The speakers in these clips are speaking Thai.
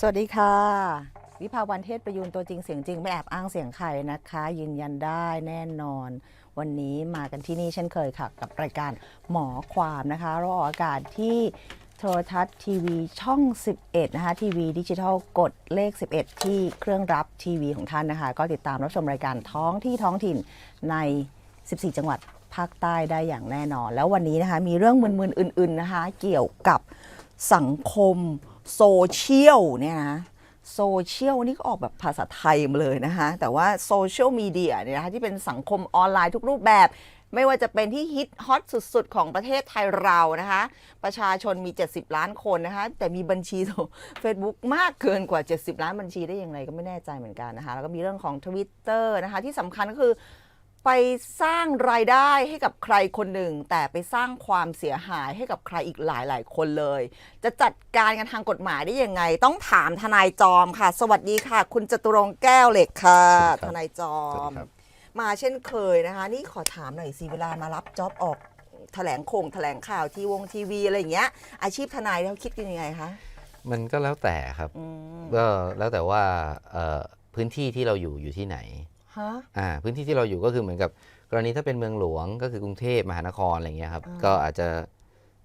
สวัสดีค่ะ วิภาวันเทศประยูนตัวจริงเสียงจริงไม่แอบอ้างเสียงใครนะคะ ยืนยันได้แน่นอน วันนี้มากันที่นี่เช่นเคยค่ะ กับรายการหมอความนะคะรออากาศที่โทรทัศน์ทีวีช่อง 11 นะคะ ทีวีดิจิทัลกดเลข 11 ที่เครื่องรับทีวีของท่านนะคะ ก็ติดตามรับชมรายการท้องที่ท้องถิ่นใน 14 จังหวัดภาคใต้ได้อย่างแน่นอน แล้ววันนี้นะคะมีเรื่องมึนๆ อื่น ๆนะคะ เกี่ยวกับสังคม โซเชียลเนี่ยนะโซเชียลนี่ก็ออกแบบภาษาไทยมาเลยนะคะแต่ว่าโซเชียลมีเดียเนี่ยนะคะที่เป็นสังคมออนไลน์ทุกรูปแบบ ไม่ว่าจะเป็นที่ฮิตฮอตสุดๆ ของประเทศไทยเรานะคะ ประชาชนมี 70 ล้านคนนะคะ แต่มีบัญชีเฟซบุ๊กมากเกินกว่า 70 ล้านบัญชีได้ยังไงก็ไม่แน่ใจเหมือนกันนะคะ แล้วก็มีเรื่องของ Twitter นะคะ ที่สำคัญก็คือ ไปสร้างรายได้ให้กับใครคนหนึ่ง แต่ไปสร้างความเสียหายให้กับใครอีกหลายหลายๆคนเลย จะจัดการกันทางกฎหมายได้ยังไง ต้องถามทนายจอมค่ะ สวัสดีค่ะ คุณจตุรงค์แก้วเหล็กค่ะสวัสดีครับทนายจอสวัสมดีครับมาเช่นเคยนะคะ นี่ขอถามหน่อยสิเวลามารับจ็อบออกแถลงโคงแถลงข่าวที่วงทีวีอะไรอย่างเงี้ย อาชีพทนายเขาคิดกันยังไงคะมันก็แล้วแต่ครับอืมก็แล้วแต่ว่าเอ่อพื้นที่ที่เราอยู่อยู่ที่ไหนฮะ อ่าพื้นที่ที่เราอยู่ก็คือเหมือนกับกรณีถ้าเป็นเมืองหลวงก็คือกรุงเทพมหานครอะไรเงี้ยครับ อ่า ก็อาจจะ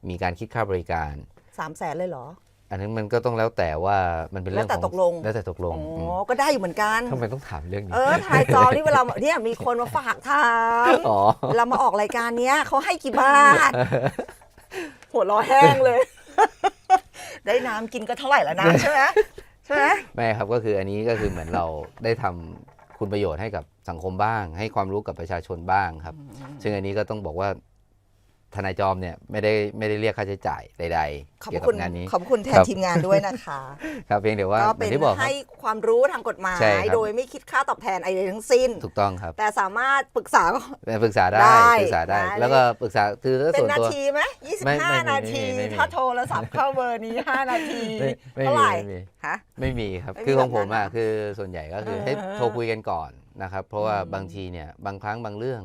มีการคิดค่าบริการ สามแสนเลยเหรอ อันนั้นมันก็ต้องแล้วแต่ว่ามันเป็นเรื่องแล้วแต่ของตกลง แล้วแต่ตกลงอ๋อมก็ได้อยู่เหมือนกัน ทำไมต้องถามเรื่องนี้เออทนายจอมนี่เวลาเนี่ยมีคนมาฝากถามอ๋อเวลามาออกรายการเนี้ยเขาให้กี่บาท หัวเรอแห้งเลย ได้น้ำกินก็เท่าไหร่แล้วนะใช่ไหมใช่ไหม ไม่ครับก็คืออันนี้ก็คือเหมือนเราได้ทำ คุณประโยชน์ให้กับสังคมบ้าง ให้ความรู้กับประชาชนบ้างครับ ซึ่งอันนี้ก็ต้องบอกว่า ทนายจอมเนี่ยไม่ได้ไม่ได้เรียกค่าใช้จ่ายใดขอบๆเกี่ยวคุกัณบงานนี้ ขอบคุณแทคนรับ ทีมงานด้วยนะคะ ครับเพียงแต่ว่าก็อเป็นย่างที่บอกครับ ให้ความรู้ทางกฎหมายใช่ครับ โดยไม่คิดค่าตอบแทนอะไรทั้งสิ้น ถูกต้องครับแต่สามารถปรึกษา แต่ปรึกษาได้ได้ปรึกษาได้ ได้ แล้วก็ปรึกษาคือถ้าเป็ส่นวนนาตัว ทีไหมยี่สิบไม่ห้าไม่ไม่นาที ไม่ไม่ถ้าโทรศัพท์เข้าเบอร์นี้ห้านาทีไม่ไม่เท่ามีไหร่ไม่มี ฮะ ไม่มีครับไม่มีคือของผมแบบนั้นอะเหรอคือส่วนใหญ่ก็คือเออให้เออโทรคุยกันก่อนนะครับ เพราะว่าอืม บางทีเนี่ยบางครั้งบางเรื่อง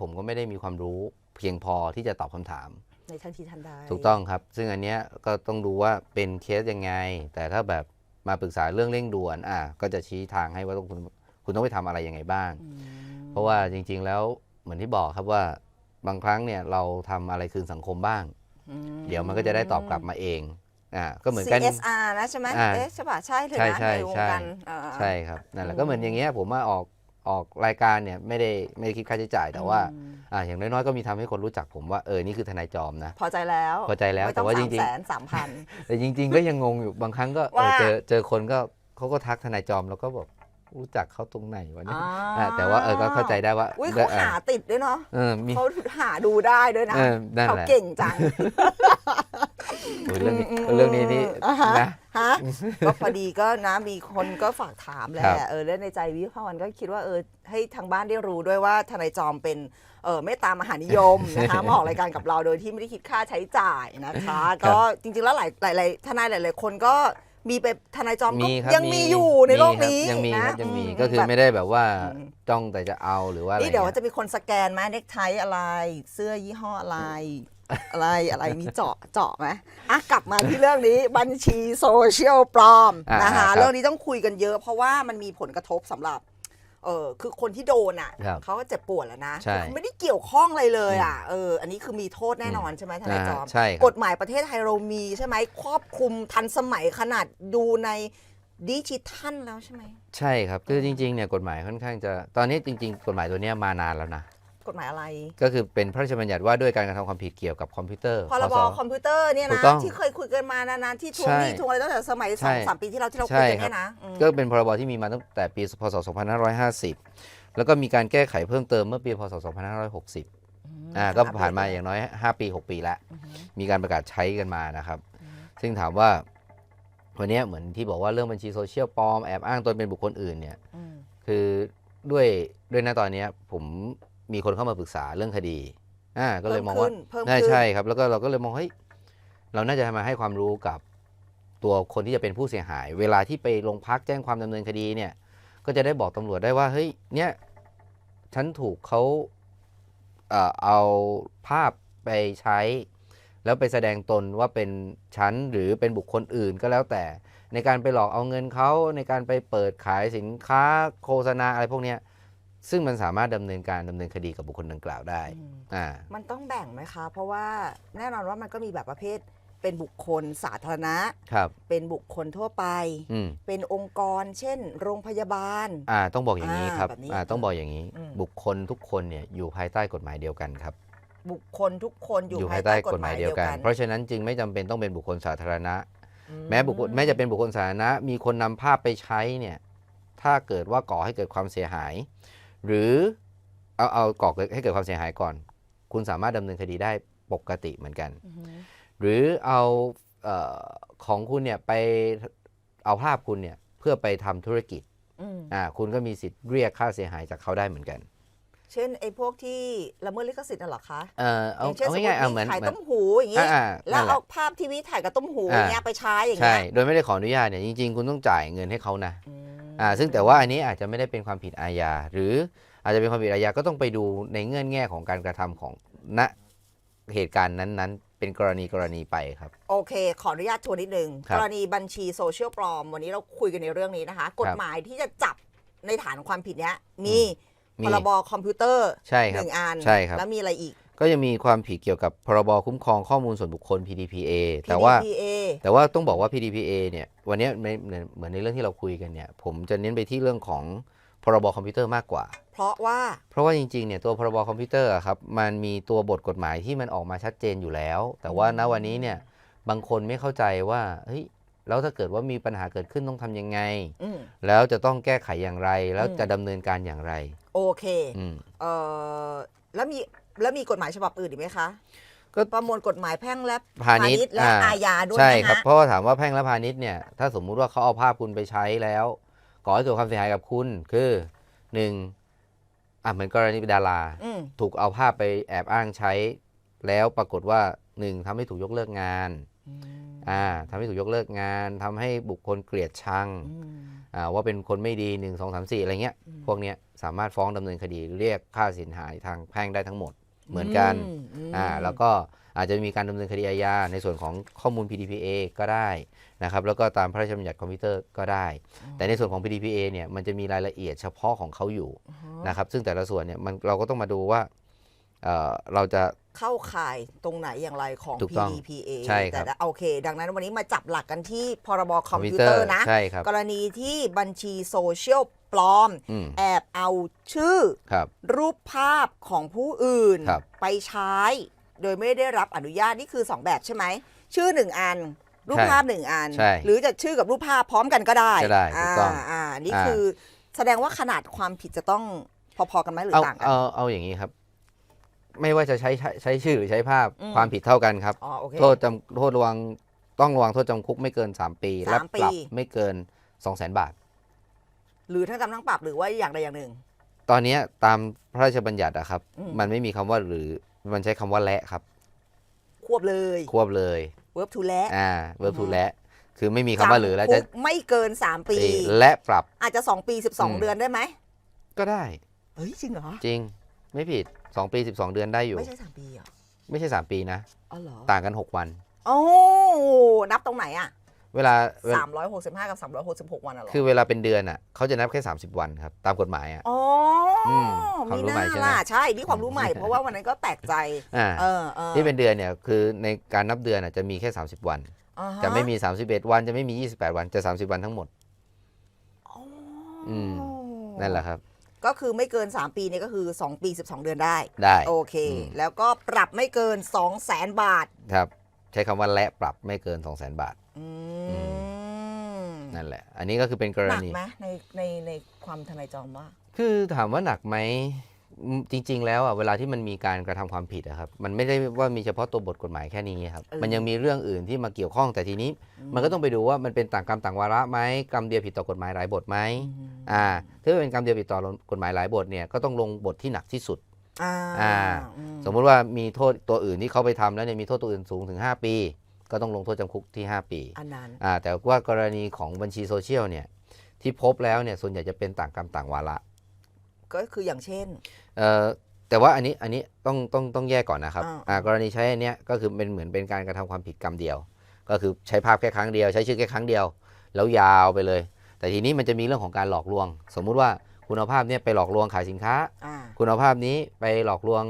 ผมก็ไม่ได้มีความรู้ เพียงพอที่จะตอบคำถาม ในทันทีทันใดถูกต้องครับ ซึ่งอันเนี้ยก็ต้องดูว่าเป็นเคสยังไง แต่ถ้าแบบมาปรึกษาเรื่องเร่งด่วนอะก็จะชี้ทางให้ว่าต้องคุณคุณต้องไปทำอะไรยังไงบ้างอืมเพราะว่าจริง ๆ แล้วเหมือนที่บอกครับว่าบางครั้งเนี่ยเราทำอะไรคืนสังคมบ้างอืเดี๋ยวมันก็จะได้ตอบกลับมาเองอ่าก็เหมือนกัน CSR นะใช่ไหมอ่าเอ๊ะใช่ป่ะใช่เลยใช่นะใช่ในวงใช่การอ่าใช่ครับนั่นแหละอืมก็เหมือนอย่างเงี้ยผมว่าออก ออกรายการเนี่ยไม่ได้ไม่ได้คิดค่าใช้จ่ายแต่ว่าอืมอ่าอย่างน้อยๆก็มีทำให้คนรู้จักผมว่าเออนี่คือทนายจอมนะ พอใจแล้วพอใจแล้วไม่แต่ต้องว่าจสามริงแสนสามพัน ๆแต่จริง ๆ ก็ยังงงอยู่บางครั้งก็เออว่า เจอเจอคนก็เขาก็ทักทนายจอมแล้วก็บอกรู้จักเขาตรงไหนวะเนี่ยอ่าอ่าแต่ว่าเออก็เข้าใจได้ว่าอุ้ยเขาอ่หาติดด้วยเนาะเออมีเขาหาดูได้ด้วยนะเออนั่นเขาแหละ เก่งจัง โอ้ยเรื่องนี้อืมเรื่องนี้นี่อ่าฮะนะ ฮะก็พอดีก็นะมีคนก็ฝากถามแหละครับเออแล้วในใจวิภาวันก็คิดว่าเออให้ทางบ้านได้รู้ด้วยว่าทนายจอมเป็นเออเมตตามหานิยมนะคะ มาออกรายการกับเราโดยที่ไม่ได้คิดค่าใช้จ่ายนะคะ ก็จริงๆแล้วหลายหลายหลายทนายหลาย ๆ คนก็มีไปทนายจอมก็มีครับยังมีอยู่ในโลกนี้ครับยังมีครับนะยังมีอืก็คือแบบไม่ได้แบบว่าอืม จ้องแต่จะเอาหรือว่าอะไรนี่เดี๋ยวงี้จะมีคนสแกนไหมเน็กไทอะไร เสื้อยี่ห้ออะไร อะไรอะไรมีเจาะเจาะไหมอะกลับมาที่เรื่องนี้บัญชีโซเชียลปลอมอ่านะคะครับเรื่องนี้ต้องคุยกันเยอะ เพราะว่ามันมีผลกระทบสำหรับเออคือคนที่โดนอะครับเขาก็เจ็บปวดแล้วนะใช่คือเขาไม่ได้เกี่ยวข้องอะไรเลยอะเอออันนี้คือมีโทษแน่นอนใช่ไหมทนายจอมอ่าใช่ครับกฎหมายประเทศไทยเรามีใช่ไหมครอบคลุมทันสมัยขนาดดูในดิจิทัลแล้วใช่ไหมใช่ครับคือจริงๆเนี่ยกฎหมายค่อนข้างจะตอนนี้จริง ๆ กฎหมายตัวเนี้ยมานานแล้วนะ กฎหมายอะไร ก็คือเป็นพระราชบัญญัติว่าด้วยการกระทำความผิดเกี่ยวกับคอมพิวเตอร์พรบพศคอมพิวเตอร์เนี่ยถูนะกต้องที่เคยคุยกันมานานๆที่ทวงใช่หนี้ทวงอะไรตั้งแต่สมัยใช่สองสามปีที่เราที่เราใช่คุยกันครับ เนี่ยนะอืมก็เป็นพรบที่มีมาตั้งแต่ปีพศ 2550 แล้วก็มีการแก้ไขเพิ่มเติมเมื่อปีพศ 2560อ่าก็ผ่านมาอย่างน้อย 5 ปี 6 ปีแล้วมีการประกาศใช้กันมานะครับซึ่งถามว่าวันเนี้ยเหมือนที่บอกว่าเรื่องบัญชีโซเชียลปลอมแอบอ้างตนเป็นบุคคลอื่นเนี่ย อืมคือด้วยด้วยณตอนเนี้ยผม มีคนเข้ามาปรึกษาเรื่องคดีอ่าก็เลยมองว่าเพิ่มใช่ขึ้น ใช่ครับ แล้วก็เราก็เลยมองเฮ้ยเราน่าจะมาให้ความรู้กับตัวคนที่จะเป็นผู้เสียหาย เวลาที่ไปโรงพักแจ้งความดำเนินคดีเนี่ย ก็จะได้บอกตำรวจได้ว่าเฮ้ยเนี่ยฉันถูกเขาเอ่อเอาภาพไปใช้ แล้วไปแสดงตนว่าเป็นฉันหรือเป็นบุคคลอื่นก็แล้วแต่ ในการไปหลอกเอาเงินเขาในการไปเปิดขายสินค้าโฆษณาอะไรพวกเนี้ย ซึ่งมันสามารถดำเนินการดำเนินคดีกับบุคคลดังกล่าวได้อืมอ่ามันต้องแบ่งไหมคะ เพราะว่าแน่นอนว่ามันก็มีแบบประเภทเป็นบุคคลสาธารณะครับเป็นบุคคลทั่วไปอืมเป็นองค์กร เช่น โรงพยาบาลอ่าต้องบอกอย่างนี้อ่าครับแบบนี้อ่าต้องบอกอย่างนี้อืมบุคคลทุกคนเนี่ยอยู่ภายใต้กฎหมายเดียวกันครับ บุคคลทุกคนอยู่อยู่ภาภายยใต้ใต้กกฎฎหมามหายยเดีเดียยววกักันนเพราะฉะนั้นจึงไม่จำเป็นต้องเป็นบุคคลสาธารณะอืแม้บุคคลแม้จะเป็นบุคคลสาธารณะ มีคนนำภาพไปใช้เนี่ยถ้าเกิดว่าก่อให้เกิดความเสียหาย หรือเอาเอาก่อให้เกิดความเสียหายก่อน คุณสามารถดำเนินคดีได้ปกติเหมือนกันอือหือหรือเอาเออของคุณเนี่ยไปเอาภาพคุณเนี่ยเพื่อไปทำธุรกิจอืมอ่าคุณก็มีสิทธิ์เรียกค่าเสียหายจากเขาได้เหมือนกัน เช่นไอ้พวกที่ละเมิดลิขสิทธิ์น่ะเหรอคะเออเอาย่างเช่นเอาสมมง่ายๆเอาติเหมือนขายเหมือต้นมหูอย่างเงี้ยอ่าแล้วนั่นหะเอาภาพทีวีถ่ายกับต้มหูอ่าอย่างเงี้ยไปใช้อย่างใช่เงี้ยโดยไม่ได้ขออนุญาตเนี่ยจริงๆ คุณต้องจ่ายเงินให้เขานะ อืมอ่าซึ่งแต่ว่าอันนี้อาจจะไม่ได้เป็นความผิดอาญาหรืออาจจะเป็นความผิดอาญาก็ต้องไปดูในเงื่อนแง่ของการกระทำของณเหตุการณ์นั้นๆ เป็นกรณีกรณีไปครับ โอเค ขออนุญาตทวนนิดนึง ครับ กรณีบัญชีโซเชียลปลอม วันนี้เราคุยกันในเรื่องนี้นะคะ กฎหมายที่จะจับในฐานความผิดเนี้ยมีมี พรบคอมพิวเตอร์ใช่หครับนึ่งอันใช่ครับ แล้วมีอะไรอีก ก็ยังมีความผิดเกี่ยวกับพรบคุ้มครองข้อมูลส่วนบุคคล PDPA แต่ว่า PDPA แต่ว่าต้องบอกว่า PDPA เนี่ยวันเนี้ยในในเหมือนในเรื่องที่เราคุยกันเนี่ยผมจะเน้นไปที่เรื่องของพรบคอมพิวเตอร์มากกว่า เพราะว่า เพราะว่าจริงๆเนี่ยตัวพรบคอมพิวเตอร์อะครับมันมีตัวบทกฎหมายที่มันออกมาชัดเจนอยู่แล้ว แต่ว่าณวันนี้เนี่ยบางคนไม่เข้าใจว่าเฮ้ยแล้วถ้าเกิดว่ามีปัญหาเกิดขึ้นต้องทำยังไงอืมแล้วจะต้องแก้ไขอย่างไร แล้วอืมจะดำเนินการอย่างไร โอเคอืมเอ่อแล้วมี แล้วมีกฎหมายฉบับอื่นอีกไหมคะก็ ประมวลกฎหมายแพ่งและพาณิชย์และอ่าอาญาด้วยใช่นะครับฮะเพราะว่าถามว่าแพ่งและพาณิชย์เนี่ยถ้าสมมุติว่าเขาเอาภาพคุณไปใช้แล้วก่อให้เกิดความเสียหายกับคุณคือหนึ่งอะเหมือนกรณีดารา อืมถูกเอาภาพไปแอบอ้างใช้ แล้วปรากฏว่าหนึ่งทำให้ถูกยกเลิกงานอืมอ่าทำให้ถูกยกเลิกงานทำให้บุคคลเกลียดชังอืมอ่าว่าเป็นคนไม่ดี1 2 3 4อะไรเงี้ยอืมพวกเนี้ยสามารถฟ้องดำเนินคดีเรียกค่าสินหายทางแพ่งได้ทั้งหมด เหมือนกันมอ่าแล้วก็อาจจะมีการดำเนินคดีอาญาในส่วนของข้อมูล PDPA ก็ได้นะครับแล้วก็ตามพระราชบัญญัติคอมพิวเตอร์ก็ได้ แต่ในส่วนของ PDPA เนี่ยมันจะมีรายละเอียดเฉพาะของเขาอยู่อือฮะนะครับซึ่งแต่ละส่วนเนี่ยมันเราก็ต้องมาดูว่าเอ่อเราจะเข้าข่ายตรงไหนอย่างไรของถูกต้อง PDPA ใช่ครับแต่โอเค ดังนั้นวันนี้มาจับหลักกันที่พรบคคออมมพิพิววเตเตออร์ร์นะใช่ครับกรณีที่บัญชีโซเชียล ปลอม อืม แอบเอาชื่อ ครับ รูปภาพของผู้อื่น ครับไปใช้ โดยไม่ได้รับอนุญาตนี่คือ 2 แบบใช่ไหม ชื่อหนึ่งอัน รูปใช่ภาพหนึ่งอัน ใช่หรือจะชื่อกับรูปภาพพร้อมกันก็ได้ก็ได้ถูกต้องาอ่านี่อ่า คือแสดงว่าขนาดความผิดจะต้องพอๆกันไหมหรือเอาต่างกันเอาเอาอย่างนี้ครับ ไม่ว่าจะใช้ใช้ใช้ชื่อหรือใช้ภาพอืม ความผิดเท่ากันครับ อ๋อโอเค โทษจำโทษระวังต้องระวังโทษจำคุกไม่เกิน 3 ปี และสามปรับปีไม่เกิน 2 0 0 0 0 0 บาท หรือทั้งจำทั้งปรับหรือว่าอย่างใดอย่างหนึ่ง ตอนเนี้ยตามพระราชบัญญัติอะครับ อืม มันไม่มีคำว่าหรือมันใช้คำว่าและครับ ควบเลยควบเลย verb to และอ่าเวิร์บอืทูอฮึและ คือไม่มีคำว่าหรือแล้วจำคุจะกไม่เกิน 3 ปี และปรับ อาจจะ 2 ปี อืม12เดือนได้ไหมก็ได้ เฮ้ย จริงเหรอ จริง ไม่ผิด 2 ปี 12 เดือนได้อยู่ ไม่ใช่ 3 ปีเหรอไม่ใช่ 3 ปีนะ อ๋อเหรอต่างกัน 6 วัน โอ้นับตรงไหนอะ เวลาเวลา 365 กับ 366 วันอะเหรอคือเวลาเป็นเดือนอะเขาจะนับแค่ 30 วันครับ ตามกฎหมายอะ อ๋ออมความรู้มีใหม่น่าใช่ไหม ล่ะใช่นี่ความรู้ใหม่ เพราะว่าวันนั้นก็แปลกใจ อ่าเออเออที่เป็นเดือนเนี่ยคือในการนับเดือนอะจะมีแค่ 30 วัน อ่าฮจะไม่มี 31 วันจะไม่มี 28 วันจะ 30 วันทั้งหมด อ๋อออืมนั่นแหละครับ ก็คือไม่เกิน 3 ปีเนี่ยก็คือ 2 ปี 12 เดือนได้ ได้โอเคอืมแล้วก็ปรับไม่เกิน 2 0 0แสนบาท ครับ ใช้คำว่าและปรับไม่เกิน 2 0 0 0 0 0 บาทอือืมนั่นแหละ อันนี้ก็คือเป็นกรหนักณี ไหมในในในความทนายจอมว่า คือถามว่าหนักไหมอืมจริง ๆ แล้วอะเวลาที่มันมีการกระทำความผิดอะครับ มันไม่ได้ว่ามีเฉพาะตัวบทกฎหมายแค่นี้ครับ เออ มันยังมีเรื่องอื่นที่มาเกี่ยวข้องแต่ทีนี้ มันก็ต้องไปดูว่ามันเป็นต่างกรรมต่างวาระไหมกรรมเดียวผิดต่อกฎหมายหลายบทไหมอืมอ่าถ้าเป็นกรรมเดียวผิดต่อกฎหมายหลายบทเนี่ยก็ต้องลงบทที่หนักที่สุด อ่าอ่า อืสมมุติว่ามีโทษตัวอื่นที่เขาไปทำแล้วเนี่ยมีโทษตัวอื่นสูงถึง 5 ปี ก็ต้องลงโทษจำคุกที่ 5 ปีอันนั้นอ่าแต่ว่ากรณีของบัญชีโซเชียลเนี่ยที่พบแล้วเนี่ยส่วนใหญ่จะเป็นต่างกรรมต่างวาระก็คืออย่างเช่นเอ่อแต่ว่าอันนี้อันนี้ต้องต้องต้องแยกก่อนนะครับอ่าอ่ากรณีใช้อันเนี้ยก็คือเป็นเหมือนเป็นการกระทำความผิดกรรมเดียว ก็คือใช้ภาพแค่ครั้งเดียว ใช้ชื่อแค่ครั้งเดียว แล้วยาวไปเลย แต่ทีนี้มันจะมีเรื่องของการหลอกลวง สมมุติว่าคุณภาพเนี่ยไปหลอกลวงขายสินค้าอ่าคุณภาพนี้ไปหลอกลวง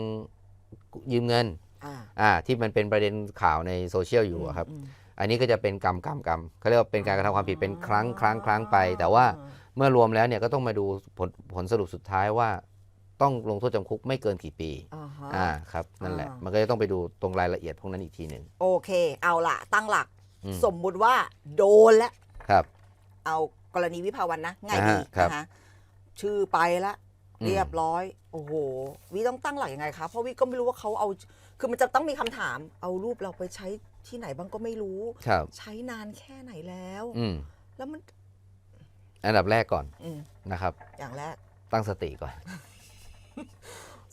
ยืมเงิน อ่าอ่าที่มันเป็นประเด็นข่าวในโซเชียลอยู่อะครับมอันนี้ก็จะเป็นกรรมกรรมกรรมเขาเรียกว่าเป็นการกระทำความผิดเป็นครั้งครั้งครั้งไป แต่ว่าเมื่อรวมแล้วเนี่ยก็ต้องมาดูผลผลสรุปสุดท้ายว่า ต้องลงโทษจำคุกไม่เกินกี่ปีอ่าฮะ อ่าครับนั่นแหละอ่ามั มันก็จะต้องไปดูตรงรายละเอียดพวกนั้นอีกทีหนึ่งโอเค เอาละตั้งหลัก อืมสมมุติว่าโดนแล้ว ครับ เอากรณีวิภาวันนะ ง่ายอ่าดีครับ นะคะชื่อไปละอืม เรียบร้อย โอ้โห วิต้องตั้งหลักยังไงคะ เพราะวิก็ไม่รู้ว่าเขาเอา คือมันจะต้องมีคำถาม เอารูปเราไปใช้ที่ไหนบ้างก็ไม่รู้ ครับ ใช้นานแค่ไหนแล้ว อืมแล้วมัน อันดับแรกก่อนอืมนะครับ อย่างแรก ตั้งสติก่อน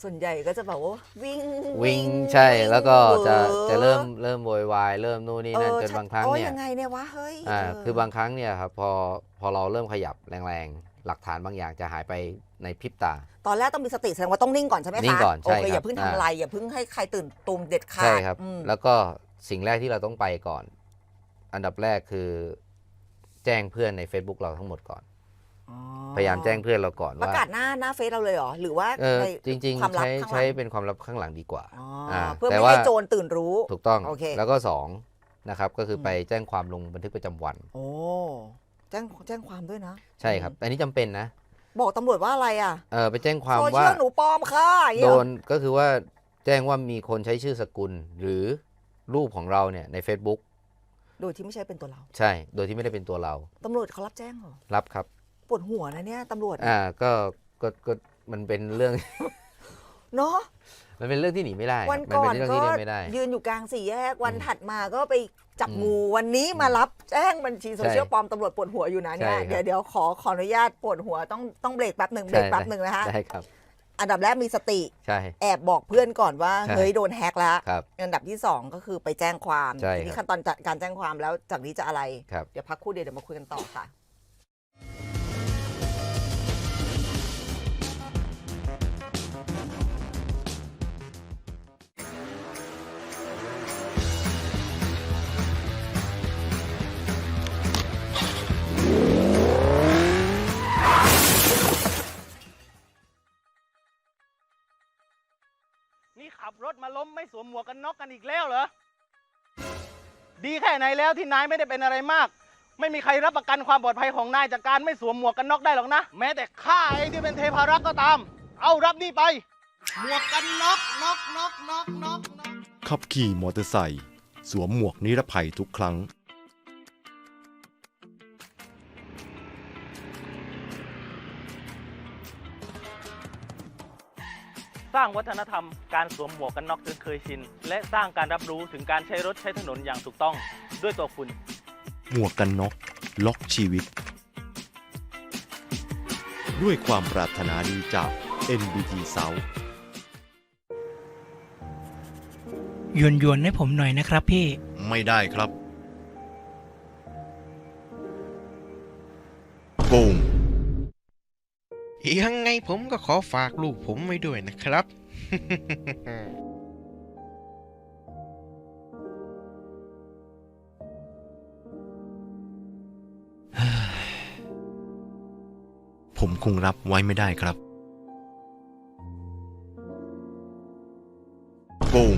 ส่วนใหญ่ก็จะแบบว่าวิ่ง วิ่งใช่ แล้วก็จะหวอจะเริ่มเริ่มโวยวาย เริ่มนู่นนี่นั่นเออจนบางครั้งโอ้เนี่ยยังไงเนี่ยวะ เฮ้ย อ่าเคือบางครั้งเนี่ยครับพอพอเราเริ่มขยับแรงๆ หลักฐานบางอย่างจะหายไปในพริบตา ตอนแรกต้องมีสติแสดงว่าต้องนิ่งก่อนใช่ไหมคะนิ่งก่อนใช่โอเคครับอย่าเพิ่งทำอ่าอะไร อย่าเพิ่งให้ใครตื่นตูมเด็ดขาดใช่ครับ อืมแล้วก็สิ่งแรกที่เราต้องไปก่อน อันดับแรกคือแจ้งเพื่อนใน Facebook เราทั้งหมดก่อน อ๋อพยายามแจ้งเพื่อนเราก่อนประว่ากาศหน้าหน้าเฟซเราเลยเหรอหรือว่าเออใน จริง ความๆ ลับใช้ข้างหลัง ใช้เป็นความลับข้างหลังดีกว่า อ๋ออ่าเพื่อแต่ไม่ว่า ให้โจรตื่นรู้ ถูกต้องโอเคแล้วก็สองนะครับก็คืออม ไปแจ้งความลงบันทึกประจำวัน โอ้ แจ้งแจ้งความด้วยนะ ใช่ครับ อันนี้จำเป็นนะ บอกตำรวจว่าอะไรอะเออไปแจ้งความโซเชีว่ายลหนูปลอมค่ะอย่างโดเงี้ยเหรอนก็คือว่าแจ้งว่ามีคนใช้ชื่อสกุล หรือรูปของเราเนี่ยใน Facebook โดยที่ไม่ใช่เป็นตัวเราใช่ โดยที่ไม่ได้เป็นตัวเราตำรวจเขารับแจ้งเหรอรับครับ ปวดหัวนะเนี่ยตำรวจอ่าก็ก็ก็มันเป็นเรื่อง เนาะ มันเป็นเรื่องที่หนีไม่ได้ครับวันมัก่อเป็นนเรื่องก็ที่เลี่ยงไม่ได้ ยืนอยู่กลางสี่แยกวันอืมถัดมาก็ไป จับอืมงูวันนี้มารับแจ้งบัญชีโซเชียลใช่ปลอมตำรวจปวดหัวอยู่นะเนี่ยใช่ครับเดี๋ยวเดี๋ยวขอขออนุญาตปวดหัวต้องต้องเบรกแป๊บหนึ่งเบรกใช่แป๊บหนึ่งนะคะใช่ครับอันดับแรกมีสติใช่แอบบอกเพื่อนก่อนว่าใช่เฮ้ยโดนแฮกแล้วครับอันดับที่สองก็คือไปแจ้งความใช่ทีนี้ครับขั้นตอนจัดการแจ้งความแล้วจากนี้จะอะไรครับเดี๋ยวพักครู่เดียวเดี๋ยวมาคุยกันต่อค่ะ ล้มไม่สวมหมวกกันน็อกกันอีกแล้วเหรอ ดีแค่ไหนแล้วที่นายไม่ได้เป็นอะไรมาก ไม่มีใครรับประกันความปลอดภัยของนายจากการไม่สวมหมวกกันน็อกได้หรอกนะ แม้แต่ข้าเองที่เป็นเทพารักษ์ก็ตาม เอารับนี่ไป หมวกกันน็อกน็อกน็อกน็อกน็อกน็อกขับขี่มอเตอร์ไซค์สวมหมวกนิรภัยทุกครั้ง สร้างวัฒนธรรมการสวมหมวกกันน็อกจนเคยชิน และสร้างการรับรู้ถึงการใช้รถใช้ถนนอย่างถูกต้องด้วยตัวคุณ หมวกกันน็อกล็อกชีวิต ด้วยความปรารถนาดีจาก NBT South ยวนยวนๆให้ผมหน่อยนะครับพี่ ไม่ได้ครับปุ้ง ยังไงผมก็ขอฝากลูกผมไว้ด้วยนะครับ ผมคงรับไว้ไม่ได้ครับปุ้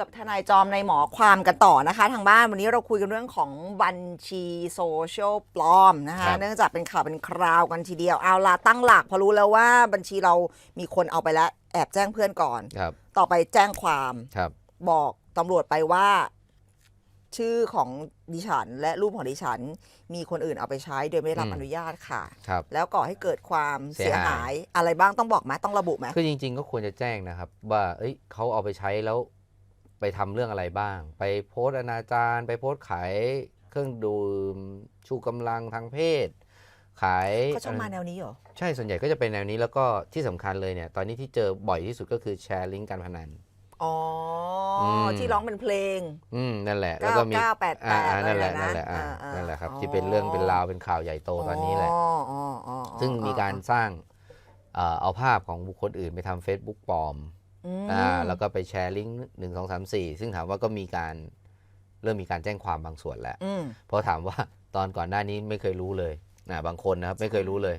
กับทนายจอมในหมอความกันต่อนะคะ ทางบ้านวันนี้เราคุยกันเรื่องของบัญชีโซเชียลปลอมนะคะครับเนื่องจากเป็นข่าวเป็นคราวกันทีเดียวเอาละตั้งหลักพอรู้แล้วว่าบัญชีเรามีคนเอาไปแล้วแอบแจ้งเพื่อนก่อน ครับ ต่อไปแจ้งความครับ บอกตำรวจไปว่า ชื่อของดิฉัน และรูปของดิฉัน มีคนอื่นเอาไปใช้โดยไม่ได้รับอืม อนุญาตค่ะ ครับ แล้วก่อให้เกิดความเสีเสียยหายหายอะไรบ้างต้องบอกไหมต้องระบุไหมคือจริง ๆ ก็ควรจะแจ้งนะครับ ว่า เอ้ยเขาเอาไปใช้แล้ว ไปทำเรื่องอะไรบ้าง ไปโพสต์อนาจารไปโพสต์ขายเครื่องดื่มชูกำลังทางเพศ ขายเขาชอบมาแนวนี้เหรอ ใช่ส่วนใหญ่ก็จะเป็นแนวนี้แล้วก็ที่สำคัญเลยเนี่ยตอนนี้ที่เจอบ่อยที่สุดก็คือแชร์ลิงก์การพนันอ๋ออมที่ร้องเป็นเพลง อืมนั่นแหละ แล้วก็มี9988อ่าอ่านั่นแหละอะไรนะนั่นแหละอ่าอ่านั่นแหละครับอ๋อที่เป็นเรื่องเป็นราวเป็นข่าวใหญ่โตตอนนี้แหละอ๋ออ๋ออ๋ออ๋อซึ่งมีการสร้างเอ่อเอาภาพของบุคคลอื่นไปทำ Facebook ปลอม อืมอ่าแล้วก็ไปแชร์ลิงก์หนึ่งสองสามสี่ซึ่งถามว่าก็มีการเริ่มมีการแจ้งความบางส่วนแล้วอืมเพราะถามว่าตอนก่อนหน้านี้ไม่เคยรู้เลยนะบางคนนะครับไม่เคยรู้เลย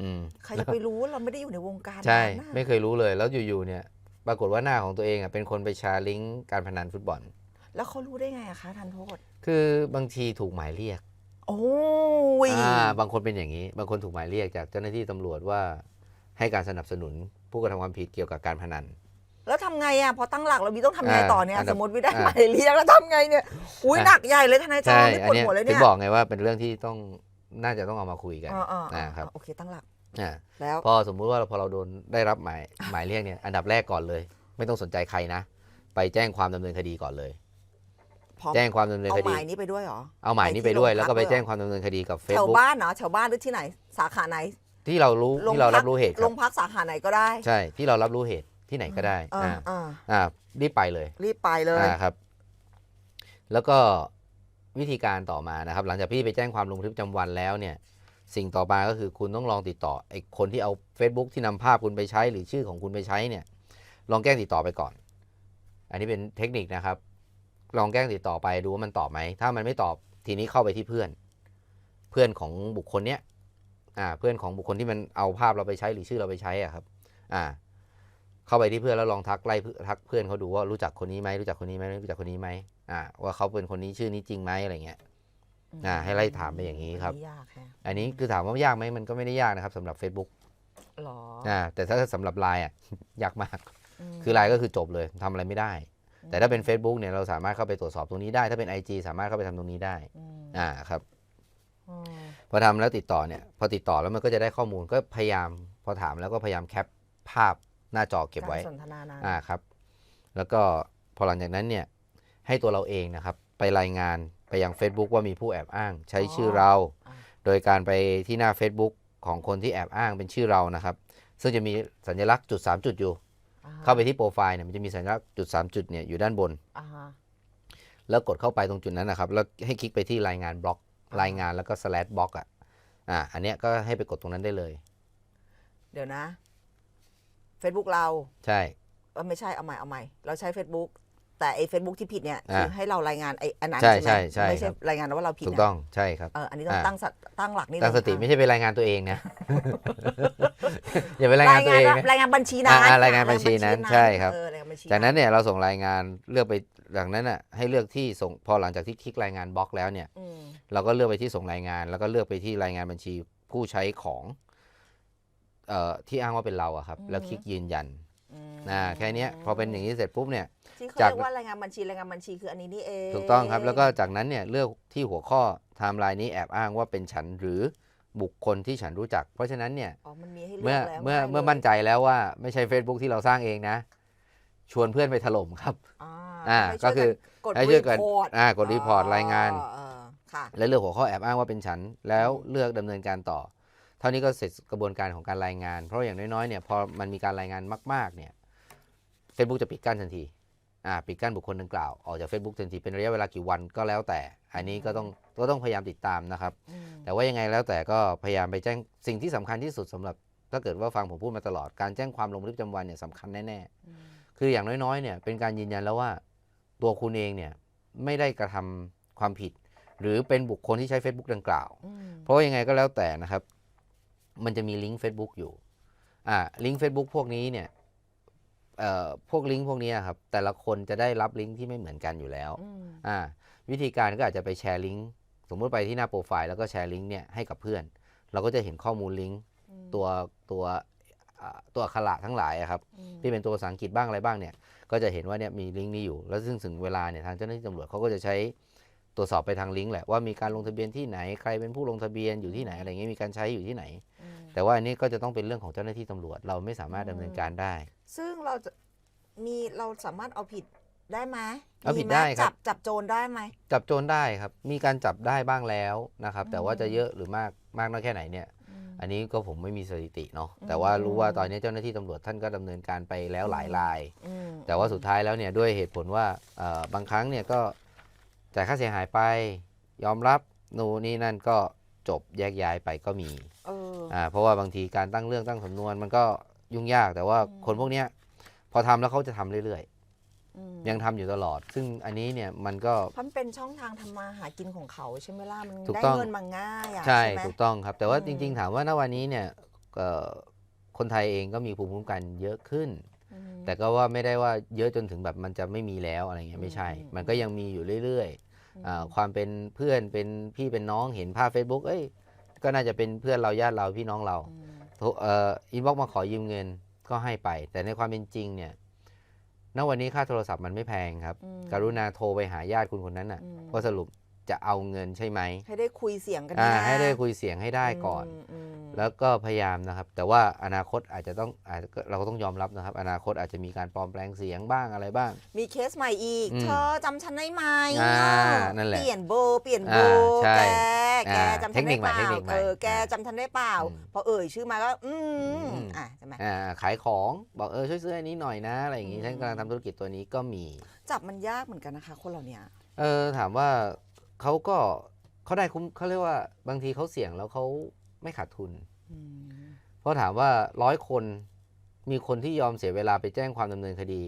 อืมใครจะไปรู้เราไม่ได้อยู่ในวงการใช่นั้นน่ะไม่เคยรู้เลย แล้วอยู่ๆเนี่ย ปรากฏว่าหน้าของตัวเองอะเป็นคนไปแชร์ลิงก์การพนันฟุตบอล แล้วเขารู้ได้ไงอะคะทันโทษ คือบางทีถูกหมายเรียก โอ้ยอ่าบางคนเป็นอย่างนี้ บางคนถูกหมายเรียกจากเจ้าหน้าที่ตำรวจว่าให้การสนับสนุนผู้กระทำความผิดเกี่ยวกับการพนัน แล้วทำไงอะพอตั้งหลักเรามีต้องทำไงอ่าต่อเนี่ยอันดับสมมติวิได้อ่าหมายเรียกแล้วทำไงเนี่ยอุ้ยอะหนักใหญ่เลยทนายจอใช่มไม่อัปวดเนี้ยหัวเลยถึเนี่งยบอกไงว่าเป็นเรื่องที่ต้องน่าจะต้องเอามาคุยกันอ่าอ่าอ่านะครับโอเคตั้งหลักอ่าแล้วพอสมมุติว่าพอเราโดนได้รับหมายหมายเรียกเนี่ยอันดับแรกก่อนเลย ไม่ต้องสนใจใครนะ ไปแจ้งความดำเนินคดีก่อนเลยพร้อมแจ้งความดำเนินเอาคหดีมายนี้ไปด้วยเหรอเอาหมายนี้ไปไปที่ด้วยโรงแล้วก็พักไปเลยเหรอแจ้งความดำเนินคดีกับแถว Facebook บ้านเหรอแถวบ้านหรือที่ไหนสาขาไหน ที่เรารู้ที่เรารับรู้เหตุคโรรับงพักสาขาไหนก็ได้ ใช่ที่เรารับรู้เหตุ ที่ไหนก็ได้อ่าอ่าอ่าอ่ารีบไปเลยรีบไปเลยอ่าครับ แล้วก็วิธีการต่อมานะครับ หลังจากพี่ไปแจ้งความลงบันทึกประจำวันแล้วเนี่ย สิ่งต่อมาก็คือคุณต้องลองติดต่อไอ้คนที่เอา Facebook ที่นำภาพคุณไปใช้หรือชื่อของคุณไปใช้เนี่ย ลองแกล้งติดต่อไปก่อน อันนี้เป็นเทคนิคนะครับ ลองแกล้งติดต่อไปดูว่ามันตอบไหม ถ้ามันไม่ตอบทีนี้เข้าไปที่เพื่อน เพื่อนของบุคคลเนี้ยอ่า เพื่อนของบุคคลที่มันเอาภาพเราไปใช้หรือชื่อเราไปใช้อะครับ อ่า เข้าไปที่เพื่อนแล้วลองทักไล่เพื่อนทักเพื่อนเขาดูว่ารู้จักคนนี้ไหมรู้จักคนนี้ไหมรู้จักคนนี้ไหมอ่าว่าเขาเป็นคนนี้ชื่อนี้จริงไหมอะไรเงี้ยอ่าให้ไล่ถามไปอย่างนี้ครับไม่ยากแฮะอันนี้คือถามว่ายากไหมมันก็ไม่ได้ยากนะครับสำหรับ Facebook หรออ่าแต่ถ้าสำหรับไลน์อะ ยากมาก มคือไลน์ก็คือจบเลยทำอะไรไม่ได้ แต่ถ้าเป็น Facebook เนี่ยเราสามารถเข้าไปตรวจสอบตรงนี้ได้ ถ้าเป็น IG สามารถเข้าไปทำตรงนี้ได้อืมอ่าครับ อืมพอทำแล้วติดต่อเนี่ยพอติดต่อแล้วมันก็จะได้ข้อมูลก็พยายาม พอถามแล้วก็พยายามแคปภาพ หน้าจอเก็บไว้ารสนทนานั้นอ่าครับ แล้วก็พอหลังจากนั้นเนี่ยให้ตัวเราเองนะครับ ไปรายงานไปยัง Facebook ว่ามีผู้แอบอ้าง ใช้ชื่อเราอ่าโดยการไปที่หน้า Facebook ของคนที่แอบอ้างเป็นชื่อเรานะครับ ซึ่งจะมีสัญลักษณ์จุด 3 จุดอยู่อ่เข้าไปที่โปรไฟล์เนี่ยมันจะมีสัญลักษณ์จุด 3 จุดเนี่ยอยู่ด้านบนอ่าฮะแล้วกดเข้าไปตรงจุดนั้นนะครับ แล้วให้คลิกไปที่รายงานบล็อกอ่ารายงานแล้วก็ slash บล็อกอะอ่าอันเนี้ยก็ให้ไปกดตรงนั้นได้เลย เดี๋ยวนะ Facebook เราใช่ เออไม่ใช่เอาใหม่เอาใหม่เราใช้ Facebook แต่ไอ้ Facebook ที่ผิดเนี่ยคืออ่าให้เรารายงานไอ้อันนั้นใช่ใช่ไหมใช่ใช่ ไม่ใช่ครับรายงานว่าเราผิดถูกนะต้องใช่ครับ เอออันนี้ต้องอ่า ตั้งสตตั้งหลักนี่ตั้งสติเลยไม่ใช่ไปรายงานตัวเองนะ อย่าไปรายงานตัวเองนะ รายงานบัญชีนั้นอ่ารายงานบัญชีนั้นใช่ครับ เออรายงานบัญชีจากนั้นเนี่ยเราส่งรายงานเลือกไปหลังนั้นอะให้เลือกที่ส่งพอหลังจากที่คลิกรายงานบล็อกแล้วเนี่ย อืมเราก็เลือกไปที่ส่งรายงาน แล้วก็เลือกไปที่รายงานบัญชีผู้ใช้ของ เอ่อที่อ้างว่าเป็นเราอะครับ แล้วคลิกยืนยันอืมนะแค่เนี้ยพอเป็นอย่างนี้เสร็จปุ๊บเนี่ย ที่เขาจาก เรียกว่ารายงานบัญชีรายงานบัญชีคืออันนี้นี่เองถูกต้องครับแล้วก็จากนั้นเนี่ยเลือกที่หัวข้อไทม์ไลน์นี้แอบอ้างว่าเป็นฉันหรือบุคคลที่ฉันรู้จัก เพราะฉะนั้นเนี่ย อ๋อมันมีให้เลืเมื่ออกแล้วเมื่อง่ายเมื่อลยมั่นใจแล้วว่าไม่ใช่ Facebook ที่เราสร้างเองนะ ชวนเพื่อนไปถล่มครับ อ่าอ่าให้ก็ช่วยคือกดให้ช่วยกันรีพอร์ตอ่ากดรีพอร์ตรายงานเออค่ะ และเลือกหัวข้อแอบอ้างว่าเป็นฉัน แล้วเลือกดำเนินการต่อ เท่านี้ก็เสร็จกระบวนการของการรายงาน เพราะอย่างน้อยๆเนี่ยพอมันมีการรายงานมาก ๆเนี่ย Facebook จะปิดกั้นทันทีอ่าปิดกั้นบุคคลดังกล่าว ออกจาก Facebook ทันทีเป็นระยะเวลากี่วันก็แล้วแต่ อันนี้ก็ต้องก็ต้องพยายามติดตามนะครับอืมแต่ว่ายังไงแล้วแต่ก็พยายามไปแจ้งสิ่งที่สำคัญที่สุดสำหรับ ถ้าเกิดว่าฟังผมพูดมาตลอดการแจ้งความลงบันทึกประจำวันเนี่ยสำคัญแน่ๆอืมคืออย่างน้อยๆเนี่ยเป็นการยืนยันแล้วว่าตัวคุณเองเนี่ยไม่ได้กระทำความผิด หรือเป็นบุคคลที่ใช้ Facebook ดังกล่าวอืมเพราะว่ายังไงก็แล้วแต่นะครับ มันจะมีลิงก์ Facebook อยู่อ่าลิงก์ Facebook พวกนี้เนี่ยเอ่อพวกลิงก์พวกนี้ครับแต่ละคนจะได้รับลิงก์ที่ไม่เหมือนกันอยู่แล้วอืมอ่าวิธีการก็อาจจะไปแชร์ลิงก์สมมุติไปที่หน้าโปรไฟล์แล้วก็แชร์ลิงก์เนี่ยให้กับเพื่อน เราก็จะเห็นข้อมูลลิงก์อืมตัวตัวอ่าตัวอักขระทั้งหลายอะครับอืมที่เป็นตัวภาษาอังกฤษบ้างอะไรบ้างเนี่ย ก็จะเห็นว่าเนี่ยมีลิงก์นี้อยู่ แล้วซึ่งถึงเวลาเนี่ยทางเจ้าหน้าที่ตำรวจเขาก็จะใช้ ตรวจสอบไปทางลิงก์แหละว่ามีการลงทะเบียนที่ไหนใครเป็นผู้ลงทะเบียนอยู่ที่ไหนอะไรเงี้ยมีการใช้อยู่ที่ไหน แต่ว่าอันนี้ก็จะต้องเป็นเรื่องของเจ้าหน้าที่ตำรวจ เราไม่สามารถดำเนินการได้ ซึ่งเราจะมีเราสามารถเอาผิดได้ไหมเอาผิดมีหมได้ครับ จับจับโจรได้ไหม จับโจรได้ครับ มีการจับได้บ้างแล้วนะครับ แต่ว่าอืมจะเยอะหรือมากมากน้อยแค่ไหนเนี่ย อันนี้ก็ผมไม่มีสถิติเนาะอืมแต่ว่ารู้ว่าตอนนี้เจ้าหน้าที่ตำรวจท่านก็ดำเนินการไปแล้วหลายราย อืมแต่ว่าสุดท้ายแล้วเนี่ยด้วยเหตุผลว่าเอ่อบางครั้งเนี่ยก็ จ่ายค่าเสียหายไป ยอมรับนู่นนี่นั่นก็จบแยกย้ายไปก็มีเออ อ่าเพราะว่าบางทีการตั้งเรื่องตั้งสำนวนมันก็ยุ่งยากแต่ว่าอืม คนพวกเนี้ยพอทำแล้วเขาจะทำเรื่อยอืมๆ ยังทำอยู่ตลอด ซึ่งอันนี้เนี่ยมันก็ เพราะมันเป็นช่องทางทำมาหากินของเขาใช่ไหมล่ะ มันถูกได้ต้อง เงินมาง่ายอะใช่ไหม ถูกต้องครับ แต่ว่าอืมจริง ๆ ถามว่าณวันนี้เนี่ยเอ่อคนไทยเองก็มีภูมิคุ้มกันเยอะขึ้นอืม แต่ก็ว่าไม่ได้ว่าเยอะจนถึงแบบมันจะไม่มีแล้วอะไรเงี้ยไม่ใช่อืมมันก็ยังมีอยู่เรื่อยอืมๆอ่าความเป็นเพื่อนเป็นพี่เป็นน้องเห็นภาพ Facebook เอ้ยก็น่าจะเป็นเพื่อนเราญาติเราพี่น้องเราอืมโทรเอ่ออินบ็อกมาขอยืมเงินก็ให้ไป แต่ในความเป็นจริงเนี่ยณวันนี้ค่าโทรศัพท์มันไม่แพงครับอืมกรุณาโทรไปหาญาติคุณคนนั้นน่ะอืมว่าสรุปจะเอาเงินใช่ไหมให้ได้คุยเสียงกันอ่านะให้ได้คุยเสียงให้ได้ก่อนมอืม แล้วก็พยายามนะครับ แต่ว่าอนาคตอาจจะต้องอาจจะเราก็ต้องยอมรับนะครับ อนาคตอาจจะมีการปลอมแปลงเสียงบ้างอะไรบ้าง มีเคสใหม่อีก อืมเธอจำฉันได้ไหมอ่าเออนั่นแหละเปลี่ยนเบอร์เปลี่ยนเบอร์อ่าใช่แกแกอ่าจำฉันได้เปล่าเทคนิคใหม่เทคนิคใหม่เออแกจำฉันได้เปล่า อืมพอเอ่ยชื่อมาก็ อืมอืม อะใช่ไหม อ่าขายของบอกเออช่วยซื้ออันนี้หน่อยนะอะไรอย่างงี้อืม ฉันกำลังทำธุรกิจตัวนี้ก็มีจับมันยากเหมือนกันนะคะ คนเหล่าเนี้ยเออถามว่าเขาก็เขาได้คุ้มเขาเรียกว่าบางทีเขาเสี่ยงแล้วเขา ไม่ขาดทุนอืมเพราะถามว่าร้อยคนมีคนที่ยอมเสียเวลาไปแจ้งความดำเนินคดี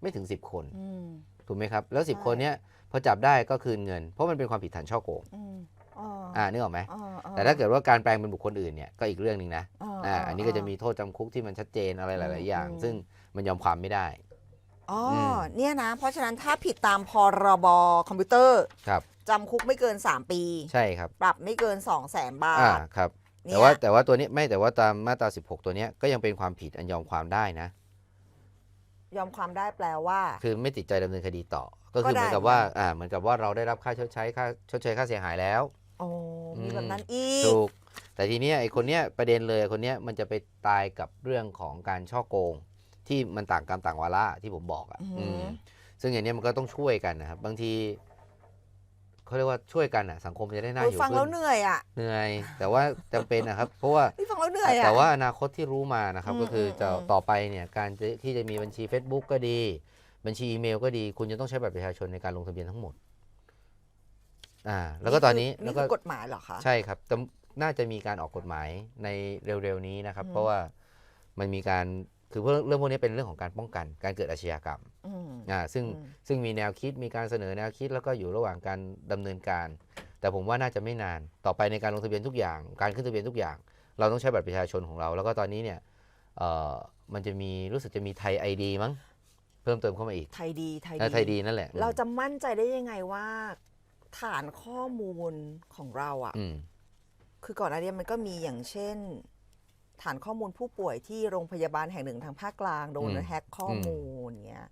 ไม่ถึง 10 คนอืมถูกไหมครับ แล้วใช่10 คนเนี้ยพอจับได้ก็คืนเงิน เพราะมันเป็นความผิดฐานช่อโกงอืมอ๋ออ่านึกออกไหมอ๋ออ๋อแต่ถ้าเกิดว่าการแปลงเป็นบุคคลอื่นเนี่ยก็อีกเรื่องหนึ่งนะอ๋ออ่าอันนี้ก็จะมีโทษจำคุกที่มันชัดเจนอะไรหลาย ๆ อย่างอืมซึ่งมันยอมความไม่ได้อ๋ออมเนี่ยนะ เพราะฉะนั้นถ้าผิดตามพรบคอมพิวเตอร์ครับจำคุกไม่เกิน 3 ปี ใช่ครับ ปรับไม่เกิน 2 0 0แสนบาอ่าทครับเนี่ย แต่ว่าแต่ว่าตัวนี้ไม่แต่ว่าตามมาตรา 16 ตัวเนี้ยก็ยังเป็นความผิดอันยอมความได้นะ ยอมความได้แปลว่า คือไม่ติดใจดำเนินคดีต่อ ก็ก็คือเหได้มือนกับว่าเหมือนกันอ่าเหมือนกับว่าเราได้รับค่าชดใช้ค่าชดเชยค่าเสียหายแล้วโอ้มีอืมแบบนั้นอีกถูกแต่ทีเนี้ยไอ้คนเนี้ยประเด็นเลยคนเนี้ยมันจะไปตายกับเรื่องของการช่อโกง ที่มันต่างกรรมต่างวาระที่ผมบอกอะอือหืออืมซึ่งอย่างเนี้ยมันก็ต้องช่วยกันนะครับ บางที เขาเรียกว่าช่วยกันอะสังคมจะได้น่าโอ้อยยู่ฟังขึ้แล้วนเหนื่อยอะเหนื่อย แต่ว่าจำเป็นนะครับ เพราะว่านี่ฟังแล้วเหนื่อยอะแต่ว่าอนาคตที่รู้มานะครับอืมก็คือจะอืมต่อไปเนี่ยการจะที่จะมีบัญชี Facebook ก็ดี บัญชีอีเมลก็ดี คุณจะต้องใช้บัตรประชาชนในการลงทะเบียนทั้งหมดอ่าแล้วก็ตอนนี้นี่แล้วคืก็อกฎหมายเหรอคะใช่ครับแต่น่าจะมีการออกกฎหมายในเร็วๆนี้นะครับอืมเพราะว่ามันมีการ คือเรื่องเรื่องพวกนี้เป็นเรื่องของการป้องกันการเกิดอาชญากรรมอืมอ่าซึ่งอืมซึ่งมีแนวคิดมีการเสนอแนวคิดแล้วก็อยู่ระหว่างการดำเนินการ แต่ผมว่าน่าจะไม่นานต่อไปในการลงทะเบียนทุกอย่าง การขึ้นทะเบียนทุกอย่าง เราต้องใช้บัตรประชาชนของเรา แล้วก็ตอนนี้เนี่ยเอ่อมันจะมีรู้สึกจะมีไทยไอดีมั้งเพิ่มเติมเข้ามาอีกไทยดีไทยเออไทยดีนั่นแหละ เราจะมั่นใจได้ยังไงว่า ฐานข้อมูลของเราอะอืมคือก่อนหน้านี้มันก็มีอย่างเช่น ฐานข้อมูลผู้ป่วยที่โรงพยาบาลแห่งหนึ่งทางภาคกลาง โดนอืมแฮ็กข้อมูลเนี้ย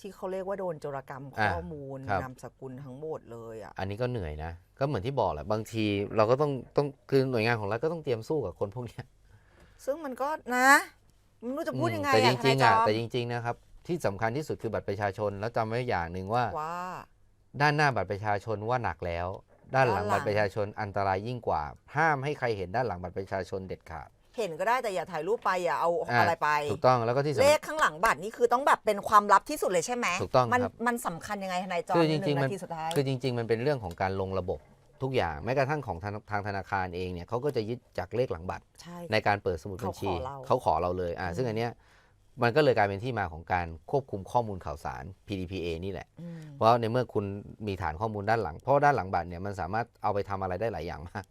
ที่เขาเรียกว่าโดนโจรกรรมอ่าข้อมูลครับ นามสกุลทั้งหมดเลยอะ อันนี้ก็เหนื่อยนะ ก็เหมือนที่บอกแหละบางทีเราก็ต้องต้องคือหน่วยงานของรัฐก็ต้องเตรียมสู้กับคนพวกเนี้ยซึ่งมันก็นะไม่รู้จะพูดยังไงแต่จอะริงๆทอะนายจอมแต่จริงๆนะครับที่สำคัญที่สุดคือบัตรประชาชนแล้วจำไว้อย่างหนึ่งว่า ว่า ด้านหน้าบัตรประชาชนว่าหนักแล้ว ด้านหลังด้านหลัง บัตรประชาชนอันตรายยิ่งกว่าห้ามให้ใครเห็นด้านหลังบัตรประชาชนเด็ดขาด เห็นก็ได้แต่อย่าถ่ายรูปไปอย่าเอาอ่าอะไรไป ถูกต้องแล้วก็ที่เลสำขข้างหลังบัตรนี่คือต้องแบบเป็นความลับที่สุดเลยใช่ไหมถูกต้องมันครับ มันสำคัญยังไงทนายจอมคือจหรินึ่งงๆ มันนาทีสุดท้าย คือจริง ๆ มันเป็นเรื่องของการลงระบบทุกอย่างแม้กระทั่งของทางทางธนาคารเองเนี่ยเขาก็จะยึดจากเลขหลังบัตร ใช่ ในการเปิดสมุดบัญชี เขาขอเราเขาขอเราเลยอ่าอืม ซึ่งอันเนี้ยมันก็เลยกลายเป็นที่มาของการควบคุมข้อมูลข่าวสาร PDPA นี่แหละ อืม เพราะในเมื่อคุณมีฐานข้อมูลด้านหลัง เพราะด้านหลังบัตรเนี่ยมันสามารถเอาไปทำอะไรได้หลายอย่างมาก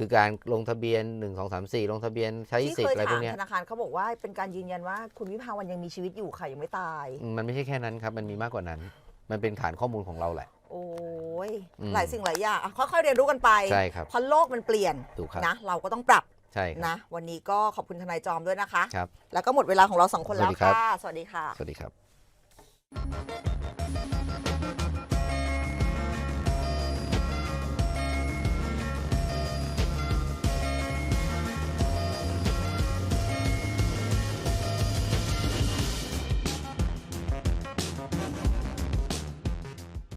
คือการลงทะเบียน 1 2 3 4 ลงทะเบียนใช้ที่สิทเคธิ์ยอะไรพถาวมกเนี้ยธนาคารเขาบอกว่าเป็นการยืนยันว่าคุณวิภาวันยังมีชีวิตอยู่ค่ะยังไม่ตาย มันไม่ใช่แค่นั้นครับ มันมีมากกว่านั้น มันเป็นฐานข้อมูลของเราแหละ โอ้ยอืม หลายสิ่งหลายอย่างอะค่อยๆเรียนรู้กันไปใช่ครับเพราะโลกมันเปลี่ยนถูกครับ นะเราก็ต้องปรับใช่ครับ นะ วันนี้ก็ขอบคุณทนายจอมด้วยนะคะ ครับ แล้วก็หมดเวลาของเราสองคนสวัแล้สวดีครับค่ะสวัสดีค่ะ สวัสดีครับ